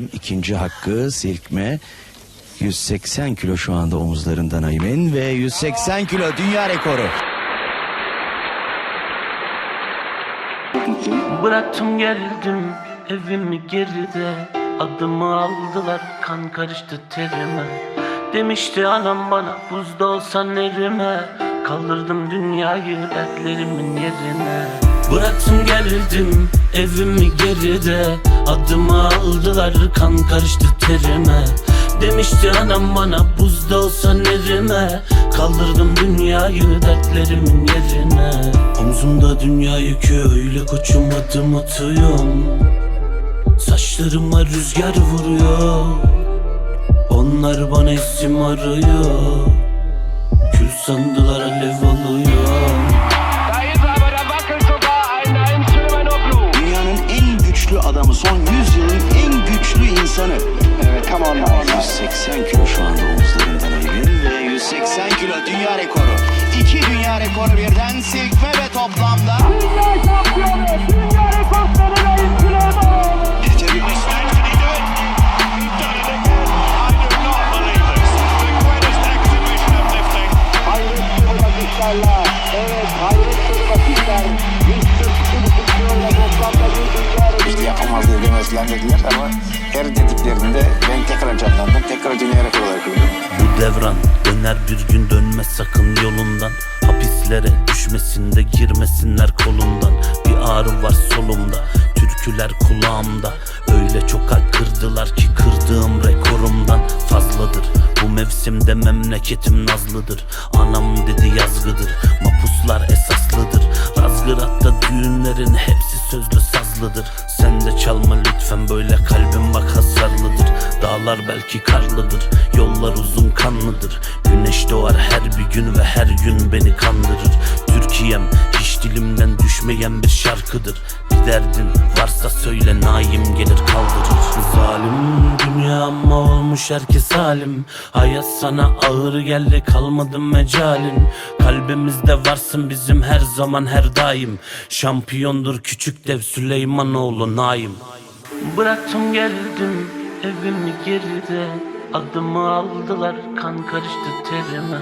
Naim. ikinci hakkı silkme. 180 kilo şu anda omuzlarında Naim'in ve 180 kilo dünya rekoru. Bıraktım geldim evimi geride Adımı aldılar kan karıştı terime Demişti anam bana buzda olsan erime Kaldırdım dünyayı dertlerimin yerine Bıraktım geldim evimi geride Adımı aldılar kan karıştı terime. Demişti anam bana buzda olsan erime Kaldırdım dünyayı dertlerimin yerine. Omzumda dünya yükü öyle koçum adım atıyorum. Saçlarıma rüzgar vuruyor. Onlar bana isim arıyor. Kül sandılar alev alıyor 180 kilo şu anda omuzlarında Naim'in ve 180 kilo dünya rekoru. İki dünya rekoru birden silkme ve toplamda. Dünya şampiyonu, dünya rekortmeni Naim Süleyman. Evet hayretli bakışlar. 142 kiloyla toplamda bir dünya İşte yapamaz diye demezler dediler ama her dediklerinde Devran döner bir gün dönme sakın yolundan. Hapislere düşmesinde girmesinler kolundan. Bir ağrı var solumda türküler kulağımda. Öyle çok kalp kırdılar ki kırdığım rekorumdan fazladır. Bu mevsimde memleketim nazlıdır. Anam dedi yazgıdır Mapuslar esaslıdır. Razgırat'ta düğünlerin hepsi sözlü sazlıdır. Sen de çalma lütfen böyle kalbim hasarlıdır Dağlar belki karlıdır Yollar uzun kanlıdır. Güneş doğar her bir gün ve her gün beni kandırır. Türkiye'm hiç dilimden düşmeyen bir şarkıdır. Bir derdin varsa söyle naim gelir kaldırır. Zalim dünya ama olmuş herkes halim Hayat sana ağır geldi kalmadı mecalin. Kalbimizde varsın bizim her zaman her daim. Şampiyondur küçük dev Süleymanoğlu Naim. Bıraktım geldim evimi geride Adımı aldılar kan karıştı terime.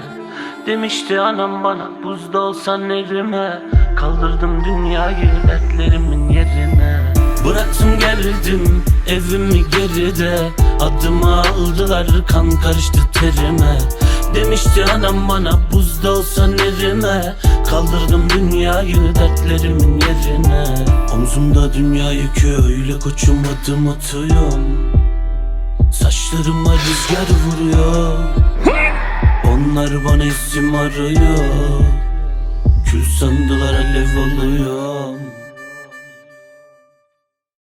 Demişti anam bana buzda olsan erime Kaldırdım dünyayı dertlerimin yerine. Bıraktım geldim evimi geride. Adımı aldılar kan karıştı terime. Demişti anam bana buzda olsan erime Kaldırdım dünyayı dertlerimin yerine. Omzumda dünya yükü öyle koçum adım atıyorum Saçlarıma rüzgar vuruyor. Onlar bana isim arıyor. Kül sandılar alev alıyor